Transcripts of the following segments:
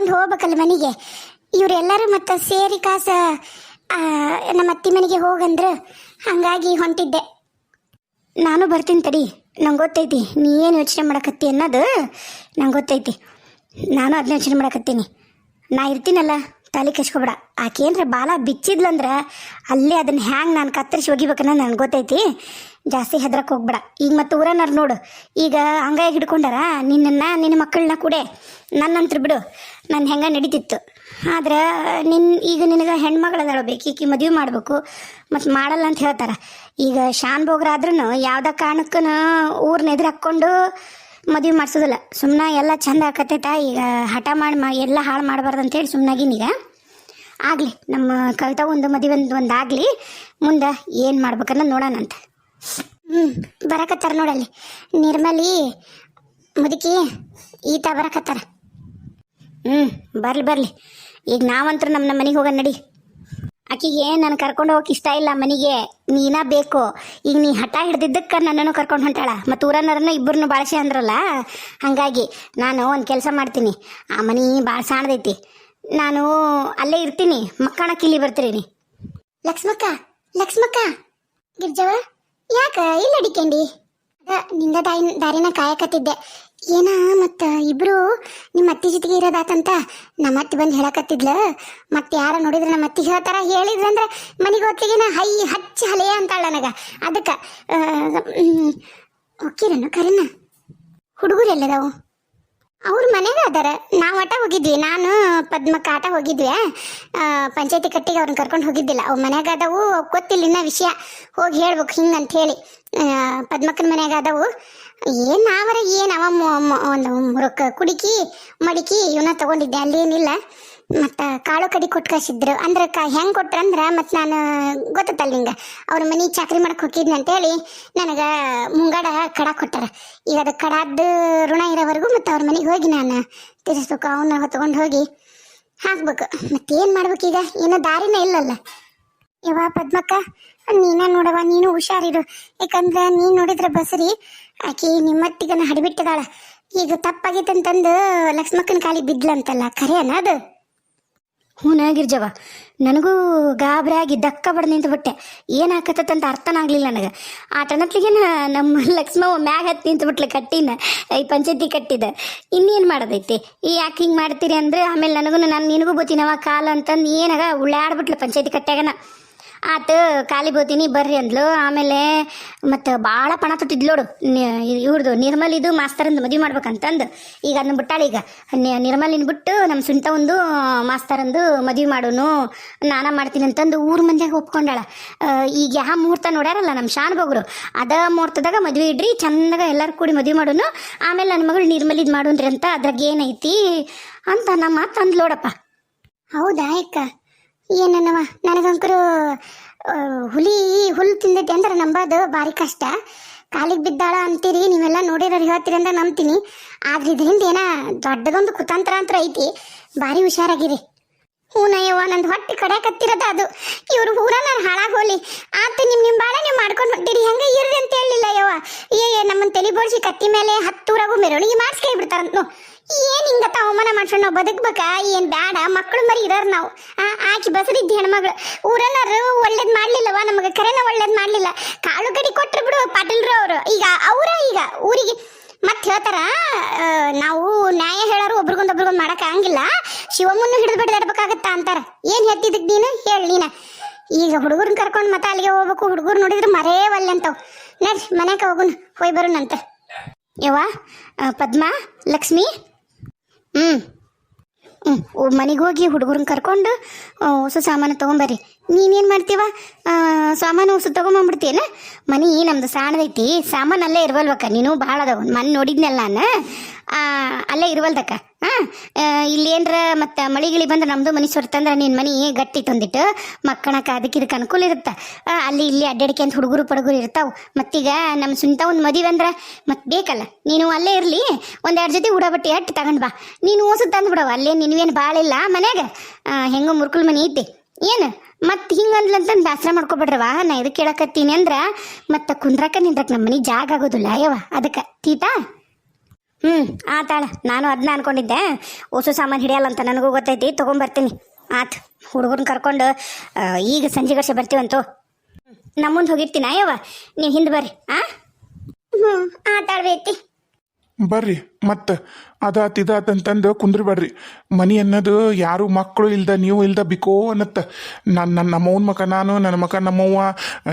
ಕರ್ಕೊಂಡು ಹೋಗ್ಬೇಕಲ್ಲ ಮನೆಗೆ. ಇವರೆಲ್ಲರೂ ಮತ್ತೆ ಸೇರಿ ಕಾಸ ನಮ್ಮ ಅತ್ತಿ ಮನೆಗೆ ಹೋಗಂದ್ರೆ ಹಂಗಾಗಿ ಹೊಂಟಿದ್ದೆ. ನಾನು ಬರ್ತೀನಿ ತಡಿ. ನಂಗೆ ಗೊತ್ತೈತಿ, ನೀ ಏನು ಯೋಚನೆ ಮಾಡಕತ್ತಿ ಅನ್ನೋದು ನಂಗೆ ಗೊತ್ತೈತಿ. ನಾನು ಅದನ್ನ ಯೋಚನೆ ಮಾಡಕತ್ತೀನಿ. ನಾ ಇರ್ತೀನಲ್ಲ, ತಲೆ ಕೆಸ್ಕೊಬೇಡ ಆಕೆ ಏನ್ರ ಬಾಲ ಬಿಚ್ಚಿದ್ಲಂದ್ರೆ ಅಲ್ಲೇ ಅದನ್ನ ಹ್ಯಾಂಗೆ ನಾನು ಕತ್ತರಿಸಿ ಒಗಿಬೇಕನ್ನ ನನಗೆ ಗೊತ್ತೈತಿ. ಜಾಸ್ತಿ ಹೆದ್ರಕ್ಕೆ ಹೋಗ್ಬೇಡ. ಈಗ ಮತ್ತೆ ಊರನ್ನಾರು ನೋಡು. ಈಗ ಹಂಗಾಗಿ ಹಿಡ್ಕೊಂಡಾರ, ನಿನ್ನನ್ನು ನಿನ್ನ ಮಕ್ಕಳನ್ನ ಕೂಡೆ. ನನ್ನಂತ್ರ ಬಿಡು. ನನ್ನ ಹೆಂಗೆ ನಡೀತಿತ್ತು. ಆದ್ರೆ ನಿನ್ನ ಈಗ ನಿನಗೆ ಹೆಣ್ಮಗಳ ಬೇಕು. ಈಕಿ ಮದುವೆ ಮಾಡಬೇಕು. ಮತ್ತು ಮಾಡಲ್ಲ ಅಂತ ಹೇಳ್ತಾರೆ. ಈಗ ಶಾನ್ ಬೋಗ್ರಾದ್ರೂ ಯಾವುದೇ ಕಾರಣಕ್ಕೂ ಊರ್ನ ಎದುರು ಹಾಕ್ಕೊಂಡು ಮದುವೆ ಮಾಡಿಸೋದಿಲ್ಲ. ಸುಮ್ಮನೆ ಎಲ್ಲ ಚಂದ ಆಕತ್ತೈತ. ಈಗ ಹಠ ಮಾಡಿ ಮಾ, ಎಲ್ಲ ಹಾಳು ಮಾಡಬಾರ್ದು ಅಂತೇಳಿ ಸುಮ್ಮನಾಗಿನೀಗ ಆಗಲಿ, ನಮ್ಮ ಕವಿತಾ ಒಂದು ಮದುವೆ ಒಂದು ಒಂದು ಆಗಲಿ. ಮುಂದೆ ಏನು ಮಾಡ್ಬೇಕನ್ನ ನೋಡೋಣಂತ ಹ್ಞೂ ಬರಕತ್ತಾರ ನೋಡಲ್ಲಿ ನಿರ್ಮಲಿ, ಮುದುಕಿ, ಈತ ಬರಕತ್ತಾರ. ಹ್ಞೂ ಬರಲಿ ಬರಲಿ. ಈಗ ನಾವಂತೂ ನಮ್ಮ ನಮ್ಮ ಮನೆಗೆ ಹೋಗೋಣ ನಡಿ. ಆಕಿಗೆ ನಾನು ಕರ್ಕೊಂಡು ಹೋಗಕ್ಕೆ ಇಷ್ಟ ಇಲ್ಲ ಮನೆಗೆ. ನೀನ ಬೇಕು. ಈಗ ನೀ ಹಠ ಹಿಡ್ದಿದ್ದಕ್ಕೆ ನನ್ನನ್ನು ಕರ್ಕೊಂಡು ಹೊಂಟಾಳ. ಮತ್ತು ಊರನ್ನರನ್ನು ಇಬ್ಬರನ್ನು ಬಾಳಿಸಿ ಅಂದ್ರಲ್ಲ? ಹಾಗಾಗಿ ನಾನು ಒಂದು ಕೆಲಸ ಮಾಡ್ತೀನಿ. ಆ ಮನೆ ಭಾಳ ಸಾಣದೈತಿ. ನಾನು ಅಲ್ಲೇ ಇರ್ತೀನಿ. ಮಕ್ಕಳಕ್ಕೆ ಇಲ್ಲಿ ಬರ್ತೀರಿ ಲಕ್ಷ್ಮಕ್ಕ ಲಕ್ಷ್ಮಕ್ಕ. ಗಿರ್ಜವ ಯಾಕ? ಇಲ್ಲ ಅಡಿಕೆಂಡಿ. ನಿಂದ ದಾರಿ ದಾರಿನ ಕಾಯಕತ್ತಿದ್ದೆ. ಏನ, ಮತ್ತ ಇಬ್ರು ನಿಮ್ಮ ಅತ್ತಿ ಜೊತೆಗೆ ಇರೋದಾತಂತ ನಮ್ಮ ಅತ್ತಿ ಬಂದು ಹೇಳಕತ್ತಿದ್ಲ. ಮತ್ತೆ ಯಾರ ನೋಡಿದ್ರೆ ನಮ್ಮ ಅತ್ತಿ ಹೇಳ್ತಾರ ಹೇಳಿದ್ರಂದ್ರ ಮನೆಗೆ ಹೊತ್ತಿಗೆನ ಹೈ ಹಚ್ಚ ಹಲೆಯ ಅಂತಾಳ ನನಗ. ಅದಕ್ಕೆ ಹೊಕ್ಕಿರನು ಕರೆನ ಹುಡುಗರು ಎಲ್ಲದಾವು? ಅವ್ರ ಮನೆಗೆ ಅದಾರ. ನಾವು ಆಟ ಹೋಗಿದ್ವಿ. ನಾನು, ಪದ್ಮಕ್ಕ ಆಟ ಹೋಗಿದ್ವಿ. ಪಂಚಾಯತಿ ಕಟ್ಟಿಗೆ ಅವ್ರನ್ನ ಕರ್ಕೊಂಡು ಹೋಗಿದ್ದಿಲ್ಲ. ಅವ್ರ ಮನ್ಯಾಗ ಅದಾವು ಗೊತ್ತಿಲ್ಲ ವಿಷಯ. ಹೋಗಿ ಹೇಳ್ಬೇಕು ಹಿಂಗೆ ಹೇಳಿ. ಪದ್ಮಕ್ಕನ ಮನ್ಯಾಗ ಅದಾವು. ಏನು ನಾವರ ಏನು ಅವ ಒಂದು ರೊಕ್ಕ ಕುಡಿಕಿ, ಮಡಿಕಿ ಇವನ್ನ ತಗೊಂಡಿದ್ದೆ. ಅಲ್ಲೇನಿಲ್ಲ. ಮತ್ತು ಕಾಳು ಕಡಿ ಕೊಟ್ಟು ಅಂದ್ರೆ ಕ ಹೆಂಗೆ ಕೊಟ್ರಂದ್ರೆ ಮತ್ತು ನಾನು ಗೊತ್ತಲ್ಲ ನಿಂಗೆ? ಅವ್ರ ಮನೆ ಚಾಕ್ರಿ ಮಾಡಕ್ಕೆ ಹೋಗಿದ್ನಿ ಅಂತೇಳಿ ನನಗೆ ಮುಂಗಡ ಕಡ ಕೊಟ್ಟಾರ. ಈಗ ಅದು ಕಡಾದ ಋಣ ಇರೋವರೆಗೂ ಮತ್ತು ಅವ್ರ ಮನೆಗೆ ಹೋಗಿ ನಾನು ತೀರಿಸ್ಬೇಕು. ಅವನ್ನ ಹೊತ್ಕೊಂಡು ಹೋಗಿ ಹಾಕ್ಬೇಕು. ಮತ್ತೇನು ಈಗ? ಏನೋ ದಾರಿನ ಇಲ್ಲಲ್ಲ. ಯವ್ವ ಪದ್ಮಕ್ಕ, ನೀನ ನೋಡವ ನೀನು ಹುಷಾರಿರು. ಯಾಕಂದ್ರೆ ನೀನು ನೋಡಿದ್ರೆ ಬಸರಿ ಆಕಿ ನಿಮ್ಮತ್ತಿಗನ ಹಡಿಬಿಟ್ಟದಾಳ. ಈಗ ತಪ್ಪಾಗಿತ್ತಂತಂದು ಲಕ್ಷ್ಮಕ್ಕನ ಕಾಲಿ ಬಿದ್ಲಂತಲ್ಲ, ಖರೇನ ಅದು? ಹ್ಞೂ ಗಿರ್ಜವ, ನನಗೂ ಗಾಬರಿ ಆಗಿ ದಕ್ಕ ಬಡ್ದು ನಿಂತುಬಿಟ್ಟೆ. ಏನಾಕತ್ತಂತ ಅರ್ಥನ ಆಗ್ಲಿಲ್ಲ ನನಗೆ. ಆ ಟನತ್ಲಿಗೆ ನಮ್ಮ ಲಕ್ಷ್ಮವ್ವ ಮ್ಯಾಗ ಹತ್ತಿ ನಿಂತುಬಿಟ್ಲೆ ಕಟ್ಟಿನ, ಈ ಪಂಚಾಯತಿ ಕಟ್ಟಿದ. ಇನ್ನೇನು ಮಾಡೋದೈತಿ? ಈ ಯಾಕೆ ಹಿಂಗೆ ಮಾಡ್ತೀರಿ ಅಂದ್ರೆ, ಆಮೇಲೆ ನನಗೂ ನಾನು ನಿನಗೂ ಬೋತೀನವ ಕಾಲ ಅಂತಂದು ಏನಾಗ ಉಳ್ಳಾಡ್ಬಿಟ್ಲೆ ಪಂಚಾಯತಿ ಕಟ್ಟಾಗನ ಆತು, ಖಾಲಿ ಬೋತೀನಿ, ಬರ್ರಿ ಅಂದ್ಲು. ಆಮೇಲೆ ಮತ್ತು ಭಾಳ ಪಣ ತೊಟ್ಟಿದ್ಲೋಡು ಇವ್ರದ್ದು ನಿರ್ಮಲಿದು ಮಾಸ್ತರಂದು ಮದುವೆ ಮಾಡ್ಬೇಕಂತಂದು. ಈಗ ಅದನ್ನ ಬಿಟ್ಟಾಳ ಈಗ. ನಿ- ನಿರ್ಮಲಿನ ಬಿಟ್ಟು ನಮ್ಮ ಸುಂಟ ಒಂದು ಮಾಸ್ತರಂದು ಮದುವೆ ಮಾಡೋನು, ನಾನ ಮಾಡ್ತೀನಿ ಅಂತಂದು ಊರ್ ಮಂದಿಯಾಗ ಒಪ್ಕೊಂಡಾಳ. ಈಗ ಯಾವ ಮುಹೂರ್ತ ನೋಡ್ಯಾರಲ್ಲ ನಮ್ಮ ಶಾನ್ಭೋಗ್ರು ಅದ ಮುಹೂರ್ತದಾಗ ಮದುವೆ ಇಡ್ರಿ, ಚಂದಾಗ ಎಲ್ಲರೂ ಕೂಡಿ ಮದುವೆ ಮಾಡೋನು. ಆಮೇಲೆ ನನ್ನ ಮಗಳು ನಿರ್ಮಲಿದ್ ಮಾಡೋನ್ರಿ ಅಂತ ಅದ್ರಾಗ ಏನೈತಿ ಅಂತ ನಮ್ಮ ಮಾತು ಅಂದ್ಲೋಡಪ್ಪ ಹೌದಾ ಅಕ್ಕ? ಏನನ್ನವ? ನನಗಂಕರು ಹುಲಿ, ಹುಲ್ ತಿಂದೈತಿ ಅಂದ್ರೆ ನಂಬೋದು ಭಾರಿ ಕಷ್ಟ. ಕಾಲಿಗೆ ಬಿದ್ದಾಳ ಅಂತೀರಿ, ನೀವೆಲ್ಲ ನೋಡಿರೋರು ಹೇಳ್ತೀರಿ ಅಂತ ನಂಬ್ತೀನಿ. ಆದ್ರೆ ಇದರಿಂದ ಏನ ದೊಡ್ಡದೊಂದು ಕುತಂತ್ರ ಅಂತ ಐತಿ. ಭಾರಿ ಹುಷಾರಾಗಿರಿ. ಹೂನಯ್ಯವ್ವ, ನಂದು ಹೊಟ್ಟೆ ಕಡ್ಯಾಕತ್ತಿರೋದ ಅದು. ಇವ್ರು ಊರ ನಾನು ಹಾಳಾಗಿ ಹೋಲಿ ಆತ ನಿಮ್ಮ ನಿಮ್ಮ ಬಾಳ ನೀವು ಮಾಡ್ಕೊಂಡು ಹೊಂಟಿರಿ. ಹೆಂಗೆ ಇರ್ರಿ ಅಂತ ಹೇಳಿಲ್ಲ ಯವ್ವ ಏ ನಮ್ಮನ್ನ ತಲೆ ಬೋಡಿಸಿ ಕತ್ತಿ ಮೇಲೆ ಹತ್ತೂರಾಗೂ ಮೆರವಣಿಗೆ ಮಾಡಿಸ್ಕೈ ಬಿಡ್ತಾರಂತ ಏನ್ ಹಿಂಗತ್ತ ಅವಮಾನ ಮಾಡ್ಕೊಂಡು ನಾವು ಬದುಕ್ಬೇಕ? ಏನ್ ಬೇಡ ಮಕ್ಕಳು ಮರಿ ಇರೋರು ನಾವು. ಆಕಿ ಬಸರಿದ್ದ ಹೆಣ್ಮಗಳು. ಊರನ್ನರು ಒಳ್ಳೇದ್ ಮಾಡ್ಲಿಲ್ಲವ ನಮಗೆ ಕರೆನ ಒಳ್ಳೇದ್ ಮಾಡ್ಲಿಲ್ಲ. ಕಾಳು ಕಡಿ ಕೊಟ್ರು ಬಿಡು ಪಾಟೀಲ್ರು ಅವರು. ಈಗ ಅವರ ಈಗ ಊರಿಗೆ ಮತ್ತೆ ಹೇಳ್ತಾರ ನಾವು ನ್ಯಾಯ ಹೇಳೋರು ಒಬ್ರಿಗೊಂದು ಒಬ್ರಿಗೊಂದು ಮಾಡಕ್ ಆಗಂಗಿಲ್ಲ. ಶಿವಮ್ಮನ್ನು ಹಿಡಿದು ಬಿಡದಾಡ್ಬೇಕಾಗತ್ತ ಅಂತಾರ. ಏನ್ ಹೇಳ್ತಿದ್ದಕ್ ನೀನು? ಹೇಳಿ ನೀನ. ಈಗ ಹುಡುಗರ್ನ ಕರ್ಕೊಂಡು ಮತ್ತೆ ಅಲ್ಲಿಗೆ ಹೋಗ್ಬೇಕು. ಹುಡುಗರು ನೋಡಿದ್ರೆ ಮರೇ ಒಲ್ಲೆ ಅಂತಾವ್. ನಡ್ರಿ ಮನೆಕ ಹೋಗುನ್, ಹೋಯ್ ಬರೋಣಂತ. ಯವ್ವ ಪದ್ಮ, ಲಕ್ಷ್ಮಿ? ಹ್ಞೂ ಹ್ಞೂ ಮನೆಗೆ ಹೋಗಿ ಹುಡುಗರನ್ನ ಕರ್ಕೊಂಡು ಹೊಸ ಸಾಮಾನು ತೊಗೊಂಬರ್ರಿ. ನೀನೇನು ಮಾಡ್ತೀವ? ಸಾಮಾನು ಹೊಸ ತೊಗೊಂಬಂದ್ಬಿಡ್ತೀಯನ? ಮನೆ ನಮ್ದು ಸಾಣದೈತಿ. ಸಾಮಾನು ಅಲ್ಲೇ ಇರ್ವಲ್ವಕ್ಕ. ನೀನು ಭಾಳ ಅದಾವ. ಮನೆ ನೋಡಿದ್ನಲ್ಲ ನಾನು. ಅಲ್ಲೇ ಇರುವಲ್ದಕ್ಕ. ಇಲ್ಲಿ ಏನರ ಮತ್ತು ಮಳಿಗಿಳಿ ಬಂದ್ರೆ ನಮ್ಮದು ಮನೆ ಸೊರ್ತಂದ್ರೆ ನಿನ್ನ ಮನೆ ಗಟ್ಟಿ ತಂದಿಟ್ಟು ಮಕ್ಕಳಕ್ಕೆ ಅದಕ್ಕೆ ಇದಕ್ಕೆ ಅನುಕೂಲ ಇರುತ್ತೆ. ಅಲ್ಲಿ ಇಲ್ಲಿ ಅಡ್ಡಾಡಿಕೆ ಅಂತ ಹುಡುಗರು ಪಡುಗರು ಇರ್ತಾವೆ. ಮತ್ತೀಗ ನಮ್ಮ ಸುಂತ ಒಂದು ಮದುವೆ ಅಂದ್ರೆ ಮತ್ತೆ ಬೇಕಲ್ಲ, ನೀನು ಅಲ್ಲೇ ಇರಲಿ, ಒಂದೆರಡು ಜೊತೆ ಉಡಾಬಟ್ಟಿ ಅಟ್ಟು ತಗೊಂಡು ಬಾ. ನೀನು ಓಸು ತಂದು ಬಿಡವ ಅಲ್ಲೇ ನಿನ್ವೇನು ಭಾಳ ಇಲ್ಲ ಮನ್ಯಾಗ. ಹೆಂಗೋ ಮುರ್ಕುಲ್ ಮನೆ ಐತಿ. ಏನು? ಮತ್ತೆ ಹಿಂಗಂದ್ಲಂತಂದು ದಾಸರ ಮಾಡ್ಕೊಬಿಡ್ರವಾ ನಾ ಇದಕ್ಕೆ ಕೇಳಕತ್ತೀನಿ ಅಂದ್ರೆ ಮತ್ತೆ ಕುಂದ್ರಕ ನಿಂದ್ರಕ ನಮ್ಮ ಮನಿ ಜಾಗ ಆಗೋದಿಲ್ಲ ಅಯ್ಯವ ಅದಕ್ಕೆ. ತೀತಾ? ಹ್ಞೂ ಆತಾಳ ನಾನು ಅದನ್ನ ಅನ್ಕೊಂಡಿದ್ದೆ. ಹೊಸು ಸಾಮಾನು ಹಿಡಿಯಲ್ಲ ಅಂತ ನನಗೂ ಗೊತ್ತೈತಿ, ತೊಗೊಂಬರ್ತೀನಿ. ಆತ್ ಹುಡುಗರನ್ನ ಕರ್ಕೊಂಡು ಈಗ ಸಂಜೆ ವರ್ಷ ಬರ್ತೀವಂತು ನಮ್ಮ ಮುಂದೆ ಹೋಗಿರ್ತೀನಿ ಅಯ್ಯವ ನೀವು ಹಿಂದೆ ಬರ್ರಿ, ಆ? ಹ್ಞೂ ಆತಾಳ್ಬೇತಿ ಬರ್ರಿ, ಮತ್ತೆ, ಅದಾತ್ ಇದಾತ್ ಅಂತಂದು ಕುಂದ್ರಬೇಡ್ರಿ. ಮನಿ ಅನ್ನೋದು ಯಾರು ಮಕ್ಕಳು ಇಲ್ದ ನೀವು ಇಲ್ದ ಬಿಕೋ ಅನ್ನತ್ತ. ನನ್ನ ನನ್ನ ನಮ್ಮವನ ಮಕ ನಾನು ನನ್ನ ಮಕ ನಮ್ಮವ್ವ,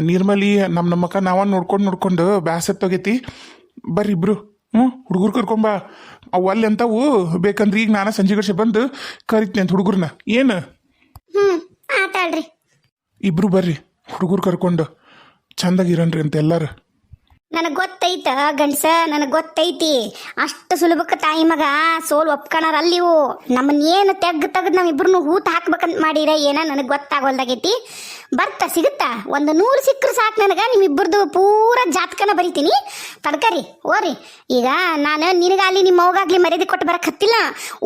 ನಿರ್ಮಲಿ ನಮ್ಮ ನಮ್ಮ ಮಕ ನಾವ ನೋಡ್ಕೊಂಡು ನೋಡ್ಕೊಂಡು ಬ್ಯಾಸತ್ ಹೋಗೈತಿ ಬರ್ರಿ ಇಬ್ರು. ಹ್ಞೂ ಹುಡುಗರು ಕರ್ಕೊಂಬ ಅವು ಅಲ್ಲಿ ಅಂತವು ಬೇಕಂದ್ರೆ ಈಗ ನಾನು ಸಂಜೆ ಗಡ್ಸೆ ಬಂದು ಕರಿತೀನಿ ಅಂತ ಹುಡುಗರ್ನ. ಏನು? ಹ್ಞೂ ಆತಾಳ್ರಿ ಇಬ್ರು ಬರ್ರಿ ಹುಡುಗರು ಕರ್ಕೊಂಡು. ಚಂದಾಗಿರನ್ರಿ ಅಂತ ಎಲ್ಲಾರು. ನನಗೆ ಗೊತ್ತೈತ ಗಂಡಸ, ನನಗೆ ಗೊತ್ತೈತಿ. ಅಷ್ಟು ಸುಲಭಕ್ಕೆ ತಾಯಿ ಮಗ ಸೋಲ್ ಒಪ್ಕಣಾರ ಅಲ್ಲಿವು ನಮ್ಮನ್ನೇನು ತೆಗ್ ತೆಗ್ದು ನಾವಿಬ್ರು ಹೂತ್ ಹಾಕ್ಬೇಕಂತ ಮಾಡಿರ ಏನ ನನಗೆ ಗೊತ್ತಾಗೋಲ್ದಾಗೈತಿ. ಬರ್ತಾ, ಸಿಗುತ್ತಾ? ಒಂದು ನೂರು ಸಿಕ್ಕರು ಸಾಕು ನನಗೆ ನಿಮ್ಮಿಬ್ಬರದು ಪೂರ ಜಾತಕನ ಬರಿತೀನಿ. ತಡ್ಕರಿ ಓರಿ ಈಗ ನಾನು ನಿನಗಾಗಲಿ ನಿಮ್ಮ ಮೌಗಾಗ್ಲಿ ಮರ್ಯಾದೆ ಕೊಟ್ಟು ಬರಕ್ ಹತ್ತಿಲ್ಲ.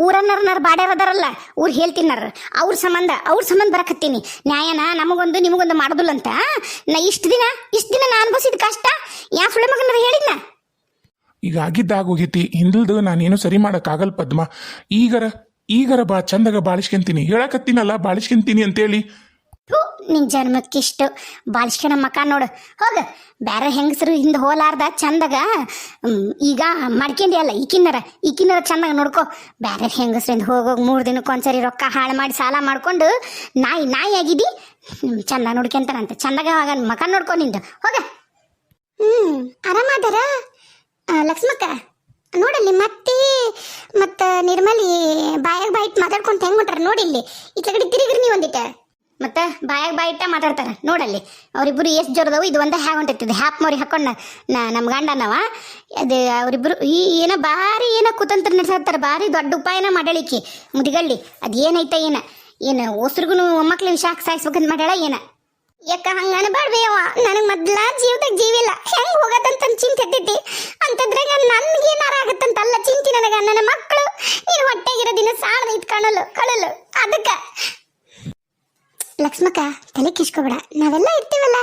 ಊರನ್ನರ್ನಾರು ಬಾಡ್ಯಾರದಾರಲ್ಲ ಊರು ಹೇಳ್ತೀನಾರ. ಅವ್ರ ಸಂಬಂಧ ಅವ್ರ ಸಂಬಂಧ ಬರಕ್ ಹತ್ತೀನಿ. ನ್ಯಾಯನ ನಮಗೊಂದು, ನಿಮಗೊಂದು ಮಾಡೋದಿಲ್ಲ ಅಂತ ನಾ ಇಷ್ಟು ದಿನ ಇಷ್ಟು ದಿನ ನಾನು ಅನ್ಭವಿಸಿದ ಕಷ್ಟ. ಯಾ ಈಗ ಆಗಿದ್ದಾಗ ಹಿಂದಿಲ್ದು ಹಿಂದಲ್ದು ನಾನೇನು ಸರಿ ಮಾಡೋಕ್ಕಾಗಲ್ಲ ಪದ್ಮ. ಈಗರ ಈಗರ ಬಾ ಚಂದಾಗ ಬಾಳಿಸ್ಕೊಂತೀನಿ. ಹೇಳಕತ್ತೀನಲ್ಲ ಬಾಳಿಸ್ಕೊಂತೀನಿ ಅಂತೇಳಿ. ನಿನ್ ಜನ್ಮಕ್ಕಿಷ್ಟು. ಬಾಲಿಷ್ಕನ ಮಕ ನೋಡು. ಹೋಗ ಬೇರೆ ಹೆಂಗಸರು ಹಿಂದೆ ಹೋಲಾರ್ದ ಚಂದಾಗ. ಈಗ ಈಗ ಮಾಡ್ಕೊಂಡಿಯಲ್ಲ ಈಕಿನ್ನರ. ಈಕಿನ್ನರ ಚಂದಾಗ ನೋಡ್ಕೊ. ಬ್ಯಾರೆ ಹೆಂಗಸ್ರಿಂದ ಹೋಗೋಗಿ ಮೂರು ದಿನಕ್ಕೆ ಒಂದ್ಸರಿ ರೊಕ್ಕ ಹಾಳು ಮಾಡಿ ಸಾಲ ಮಾಡ್ಕೊಂಡು ನಾಯಿ ನಾಯಿ ಆಗಿದಿ. ಚಂದ ನೋಡ್ಕೊಂತಾರಂತ ಚಂದಾಗ ಆಗ ಮಕ ನೋಡ್ಕೊ ನಿಂದು. ಹೋಗ. ಹ್ಮ್ ಆರಾಮಾದಾರ? ಲಕ್ಷ್ಮಕ್ಕ, ನೋಡಲ್ಲಿ ಮತ್ತೆ, ಮತ್ತ ನಿರ್ಮಲಿ ಬಾಯಾಗ ಬಾಯಿಟ್ ಮಾತಾಡ್ಕೊಂತ ಹೆಂಗ್ ಮಾಡ್ತಾರ ನೋಡಿಲ್ಲಿ? ಈ ಕಡೆ ತಿರುಗಿರಿ ನೀವು ಒಂದಿಟ್ಟ ಮತ್ತ ಬಾಯಾಗ ಬಾಯಿಟ್ಟ ಮಾತಾಡ್ತಾರ, ನೋಡಲ್ಲಿ. ಅವರಿಬ್ರು ಎಷ್ಟು ಜೋರದವು, ಇದು ಒಂದೇ ಹ್ಯಾಗ್ ಹೊಂಟೈತಿದೆ ಹ್ಯಾಪ್ ಮೋರಿ ಹಾಕೊಂಡ ನಮ್ಮ ಗಂಡನವ. ಅದು ಅವರಿಬ್ರು ಈ ಏನೋ ಭಾರಿ ಏನೋ ಕುತಂತ್ರ ನಡೆಸತ್ತಾರ ಭಾರಿ ದೊಡ್ಡ ಉಪಾಯನ ಮಾಡಲಿಕ್ಕೆ ಮುದಿಗಳ್ಳಿ, ಅದು ಏನೈತ ಏನ? ಏನು ಒಸ್ರಿಗೂ ಮೊಮ್ಮಕ್ಳು ಹಾಕಿ ಸಾಯಿಸ್ಬೇಕಂತ ಮಾಡ್ಯಾಳ ಏನ? ಯಾಕ ಹಂಗ ಅನ್ಬಾಡ್ಬೇವ ನನಗೆ ಮೊದ್ಲ ಜೀವದಾಗ ಜೀವಿಲ್ಲ. ಹೆಂಗ್ ಹೋಗದಂತ ಚಿಂತೆ ನನ್ಗೆ ಏನಾರ ಆಗತ್ತಂತಲ್ಲ ಚಿಂತೆ ನನಗ. ನನ್ನ ಮಕ್ಕಳು ನೀನು ಹೊಟ್ಟೆಗಿರೋ ದಿನ ಸಾಣದ ಇದ್ ಕಾಣಲು ಕಳಲು ಅದಕ್ಕ. ಲಕ್ಷ್ಮಕ್ಕ ತಲೆ ಕಿಸ್ಕೋಬೇಡ ನಾವೆಲ್ಲ ಇರ್ತೀವಲ್ಲ.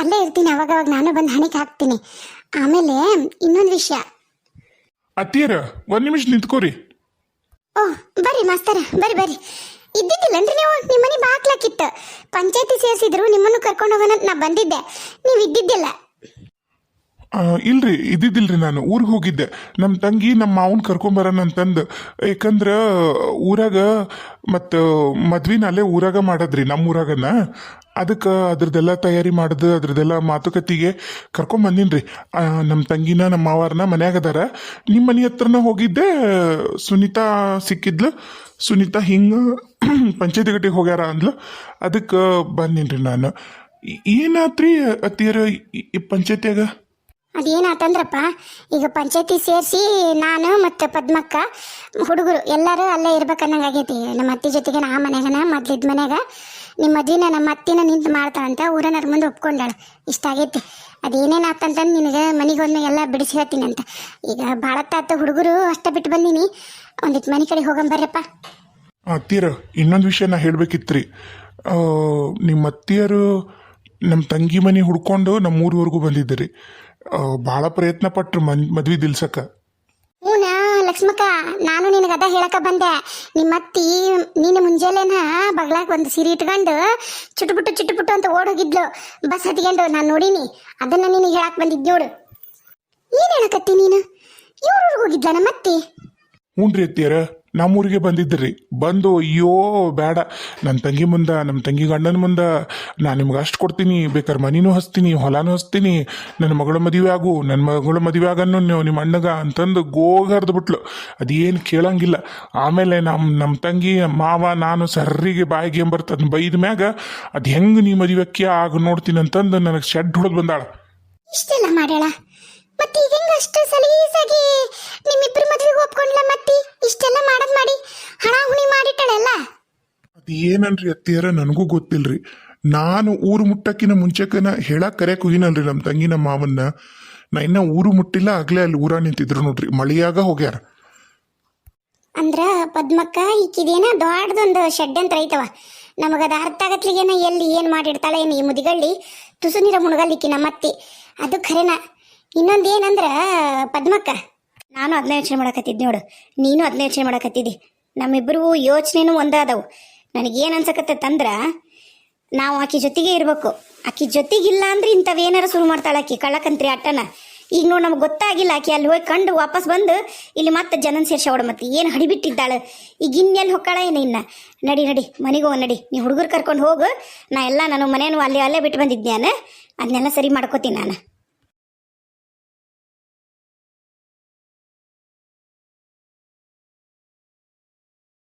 ಅಲ್ಲೇ ಇರ್ತೀನಿ ಅವಾಗ ನಾನು ಬಂದು ಹಣೆಗೆ ಹಾಕ್ತೀನಿ. ಆಮೇಲೆ ಇನ್ನೊಂದು ವಿಷಯ. ಅತ್ತಿಯರ ಒಂದು ನಿಮಿಷ ನಿಂತ್ಕೋರಿ. ಓ ಬರ್ರಿ ಮಾಸ್ತರ ಬರ್ರಿ ಬರ್ರಿ. ಅಂದ್ರೆ ನೀವು ನಿಮ್ಮನೆ ಬಾಕ್ಲಾಕಿತ್ತು ಪಂಚಾಯತಿ ಸೇರಿಸಿದ್ರು ನಿಮ್ಮನ್ನು ಕರ್ಕೊಂಡು ಹೋಗೋಣ ಅಂತ ನಾ ಬಂದಿದ್ದೆ. ನೀವು ಇದ್ದಿದ್ದಿಲ್ಲ ಇಲ್ರಿ, ಇದ್ದಿದ್ದಿಲ್ರಿ ನಾನು, ಊರಿಗೆ ಹೋಗಿದ್ದೆ. ನಮ್ಮ ತಂಗಿ ನಮ್ಮ ಮಾವನ್ ಕರ್ಕೊಂಬರೋಣ ಅಂತಂದು. ಯಾಕಂದ್ರ ಊರಾಗ ಮತ್ತು ಮದ್ವಿನ ಅಲ್ಲೇ ಊರಾಗ ಮಾಡದ್ರಿ ನಮ್ಮ ಊರಾಗನ. ಅದಕ್ಕೆ ಅದ್ರದ್ದೆಲ್ಲ ತಯಾರಿ ಮಾಡಿದ್, ಅದ್ರದ್ದೆಲ್ಲ ಮಾತುಕತೆಗೆ ಕರ್ಕೊಂಬಂದಿನ್ರಿ ನಮ್ಮ ತಂಗಿನ ನಮ್ಮ ಮಾವಾರನ ಮನ್ಯಾಗ ಅದಾರ. ನಿಮ್ಮ ಮನೆ ಹತ್ರನ ಹೋಗಿದ್ದೆ, ಸುನೀತಾ ಸಿಕ್ಕಿದ್ಲು. ಸುನೀತಾ ಹಿಂಗೆ ಪಂಚಾಯತಿ ಗಟ್ಟಿಗೆ ಹೋಗ್ಯಾರ ಅಂದ್ಲು. ಅದಕ್ಕೆ ಬಂದಿನ್ರಿ ನಾನು. ಈ- ಏನಾತ್ರಿ ಅತ್ತಿಯರ ಪಂಚಾಯತಿಯಾಗ? ಅದೇನಾತಂದ್ರಪ್ಪ? ಈಗ ಪಂಚಾಯತಿ ಸೇರಿಸಿ ನಾನು ಮತ್ತು ಪದ್ಮಕ್ಕ ಹುಡುಗರು ಎಲ್ಲರೂ ಅಲ್ಲೇ ಇರ್ಬೇಕನ್ನಂಗಾಗೈತಿ. ನಮ್ಮ ಅತ್ತೆ ಜೊತೆಗೆ ನಾ ಮನೆಗನ ಮೊದ್ಲಿದ್ದ ಮನ್ಯಾಗ ನಿಮ್ಮ ಮದ್ವಿನ ನಮ್ಮ ಅತ್ತಿನ ನಿಂತು ಮಾಡ್ತಾಳಂತ ಊರನರ ಮುಂದೆ ಒಪ್ಕೊಂಡಾಳ. ಇಷ್ಟ ಆಗೈತಿ. ಅದೇನೇನಾತಂತಂದು ನಿನಗೆ ಮನೆಗೆ ಹೋದ್ಮೇಲೆ ಎಲ್ಲ ಬಿಡಿಸಿ ಹೇಳ್ತೀನಿ ಅಂತ. ಈಗ ಭಾಳ ತಾತ ಹುಡುಗರು, ಅಷ್ಟ ಬಿಟ್ಟು ಬಂದೀನಿ. ಒಂದಿಟ್ಟು ಮನೆ ಕಡೆ ಹೋಗಂಬರ್ರಪ್ಪ ಅತ್ತಿಯರ ಇನ್ನೊಂದು ವಿಷಯ ನಾ ಹೇಳ್ಬೇಕಿತ್ರಿ. ನಿಮ್ಮ ಅತ್ತಿಯರು ನಮ್ಮ ತಂಗಿ ಮನೆ ಹುಡ್ಕೊಂಡು ನಮ್ಮ ಊರವರೆಗೂ ಬಂದಿದ್ದೀರಿ. ಭಾಳ ಪ್ರಯತ್ನ ಪಟ್ರು ಮನ್ ಮದ್ವೆ ದಿಲ್ಸಕ್ಕ. ಹೂನಾ ಲಕ್ಷ್ಮಕ್ಕ ನಾನು ನಿನಗೆ ಅದ ಹೇಳಕ ಬಂದೆ. ನಿಮ್ಮ ಅತ್ತಿ ನೀನು ಮುಂಜಾನೆನ ಬಗ್ಲಾಗ ಒಂದು ಸೀರೆ ಇಟ್ಕೊಂಡು ಚುಟುಪುಟ್ಟು ಚುಟುಪುಟ್ಟು ಅಂತ ಓಡೋಗಿದ್ಲು. ಬಸ್ ಹತ್ಕೊಂಡು ನಾನು ನೋಡೀನಿ. ಅದನ್ನ ನಿನಗೆ ಹೇಳಕ್ ಬಂದಿದ್ ನೋಡು. ಏನ್ ಹೇಳಕತ್ತಿ ನೀನು? ಇವ್ರೂರಿಗೆ ಹೋಗಿದ್ಲ ನಮ್ಮ ಅತ್ತಿ? ರೀ ಅತ್ತಿಯರ? ನಮ್ಮೂರಿಗೆ ಬಂದಿದ್ರಿ ಬಂದು, ಅಯ್ಯೋ, ಬೇಡ. ನನ್ನ ತಂಗಿ ಮುಂದೆ ನಮ್ಮ ತಂಗಿ ಗಂಡನ ಮುಂದೆ, ನಾನು ನಿಮ್ಗೆ ಅಷ್ಟು ಕೊಡ್ತೀನಿ. ಬೇಕಾದ್ರೆ ಮನಿನೂ ಹಸ್ತೀನಿ ಹೊಲಾನು ಹಸ್ತೀನಿ ನನ್ನ ಮಗಳ ಮದುವೆ ಆಗು ನನ್ನ ಮಗಳ ಮದುವೆ ಆಗನ್ನು ನೀವು ನಿಮ್ಮ ಅಣ್ಣಗ ಅಂತಂದು ಗೋಗರ್ದು ಬಿಟ್ಲು. ಅದೇನು ಕೇಳಂಗಿಲ್ಲ. ಆಮೇಲೆ ನಮ್ಮ ನಮ್ಮ ತಂಗಿ, ಮಾವ, ನಾನು ಸರ್ರಿಗೆ ಬಾಯಿಗೆ ಬರ್ತದ ಬೈದ ಮ್ಯಾಗ, ಅದು ಹೆಂಗೆ ನೀ ಮದುವೆಕ್ಕೆ ಆಗ ನೋಡ್ತೀನಿ ಅಂತಂದು ನನಗೆ ಶೆಡ್ ಹೊಡೆದು ಬಂದಾಳ. ಇಷ್ಟೆಲ್ಲ ಮಾಡ್ಯಾಳ? ಮತ್ತೆ ಈಗ ಹೆಂಗ ಅಷ್ಟು ಸಲೀಸಾಗಿ ನಿಮ್ಮಿಬ್ರು ಮದ್ವೆಗೆ ಒಪ್ಕೊಂಡ್ಲ ಮತ್ತಿ? ಇಷ್ಟೆಲ್ಲ ಮಾಡದ್ ಮಾಡಿ ಹಣ ಹುಣಿ ಮಾಡಿಟ್ಟಳೆಲ್ಲ? ಅದೇನನ್ರಿ ಅತ್ತಿಯರ? ನನಗೂ ಗೊತ್ತಿಲ್ರಿ. ನಾನು ಊರು ಮುಟ್ಟಕ್ಕಿನ ಮುಂಚೆಕನ ಹೇಳಕ್ ಕರೆ ಹೋಗಿನಲ್ರಿ ನಮ್ಮ ತಂಗಿ ನಮ್ಮ ಮಾವನ್ನ. ನಾ ಇನ್ನ ಊರು ಮುಟ್ಟಿಲ್ಲ ಆಗ್ಲೇ ಅಲ್ಲಿ ಊರ ನಿಂತಿದ್ರು ನೋಡ್ರಿ. ಮಳಿಯಾಗ ಹೋಗ್ಯಾರ. ಅಂದ್ರ ಪದ್ಮಕ್ಕ ಈಕಿದೇನ ದೊಡ್ಡದೊಂದು ಶೆಡ್ ಅಂತ ಐತವ. ನಮಗದ ಅರ್ಥ ಆಗತ್ಲಿಗೇನ ಎಲ್ಲಿ ಏನ್ ಮಾಡಿರ್ತಾಳೆ ಏನು ಈ ಮುದಿಗಳ್ಳಿ? ತುಸು ನೀರ ಮುಣಗಲ್ಲಿಕ್ಕಿ ನಮ್ಮತ್ತಿ ಅದು ಖರೇನ? ಇನ್ನೊಂದು ಏನಂದ್ರ, ಪದ್ಮಕ್ಕ, ನಾನು ಅದನ್ನ ಯೋಚನೆ ಮಾಡಕತ್ತಿದ್ ನೋಡು. ನೀನು ಅದನ್ನ ಯೋಚನೆ ಮಾಡಕತ್ತಿದ್ದಿ ಯೋಚನೆನು ಯೋಚನೆನೂ ಅದಾವು. ನನಗೇನು ಅನ್ಸಕತ್ತಂದ್ರ ನಾವು ಆಕಿ ಜೊತೆಗೆ ಇರಬೇಕು. ಆಕಿ ಜೊತೆಗಿಲ್ಲ ಅಂದ್ರೆ ಇಂಥವೇನಾರ ಶುರು ಮಾಡ್ತಾಳೆ ಆಕಿ, ಕಳ್ಳಕಂತ್ರಿ ಅಟ್ಟನ. ಈಗ ನೋಡಿ ನಮ್ಗೆ ಗೊತ್ತಾಗಿಲ್ಲ ಆಕಿ, ಅಲ್ಲಿ ಹೋಗಿ ಕಂಡು ವಾಪಸ್ ಬಂದು ಇಲ್ಲಿ ಮತ್ತೆ ಜನನ್ ಸೇರ್ಸವಡ ಮತ್ತೆ ಏನು ಹಡಿಬಿಟ್ಟಿದ್ದಾಳೆ. ಈಗ ಇನ್ನೆಲ್ಲಿ ಹೊಕ್ಕಾಳ ಏನು ಇನ್ನ? ನಡಿ ನಡಿ, ಮನೆಗೆ ಹೋಗ್ ನಡಿ. ನೀ ಹುಡುಗರು ಕರ್ಕೊಂಡು ಹೋಗು. ನಾ ಎಲ್ಲ ನಾನು ಮನೇನು ಅಲ್ಲಿ, ಅಲ್ಲೇ ಬಿಟ್ಟು ಬಂದಿದ್ದೆ ನಾನು. ಅದನ್ನೆಲ್ಲ ಸರಿ ಮಾಡ್ಕೋತೀನಿ ನಾನು.